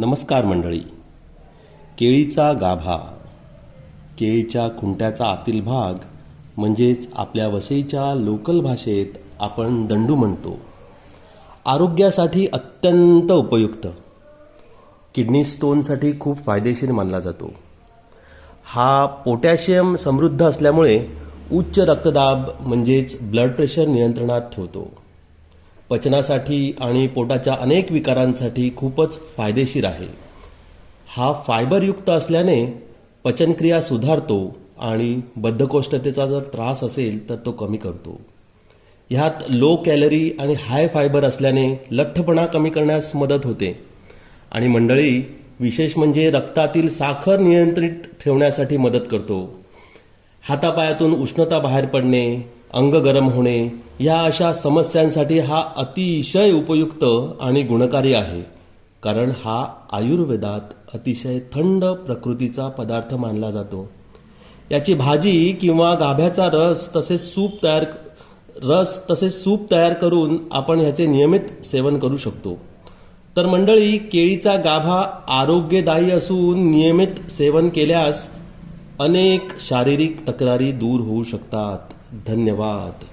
नमस्कार मंडळी. केळीचा गाभा. केळीच्या खुंट्याचा आतील भाग म्हणजेच आपल्या वसईच्या लोकल भाषेत आपण दंडू म्हणतो. आरोग्यासाठी अत्यंत उपयुक्त. किडनी स्टोनसाठी खूप फायदेशीर मानला जातो. हा पोटॅशियम समृद्ध असल्यामुळे उच्च रक्तदाब म्हणजेच ब्लड प्रेशर नियंत्रणात ठेवतो. पचनासाठी आणि पोटाच्या अनेक विकारांसाठी खूपच फायदेशीर आहे. हा फायबरयुक्त असल्याने पचनक्रिया सुधारतो आणि बद्धकोष्ठतेचा जर त्रास असेल तर तो कमी करतो. ह्यात लो कॅलरी आणि हाय फायबर असल्याने लठ्ठपणा कमी करण्यास मदत होते. आणि मंडळी विशेष म्हणजे रक्तातील साखर नियंत्रित ठेवण्यासाठी मदत करतो. हातापायातून उष्णता बाहेर पडणे अंग गरम होणे या अशा समस्यांसाठी हा अतिशय उपयुक्त आणि गुणकारी आहे. कारण हा आयुर्वेदात अतिशय थंड प्रकृतीचा पदार्थ मानला जातो. याची भाजी किंवा गाभ्याचा रस तसेच सूप तयार रस तसेच सूप तयार करून आपण ह्याचे नियमित सेवन करू शकतो. तर मंडळी केळीचा गाभा आरोग्यदायी असून नियमित सेवन केल्यास अनेक शारीरिक तक्रारी दूर होऊ शकतात. धन्यवाद.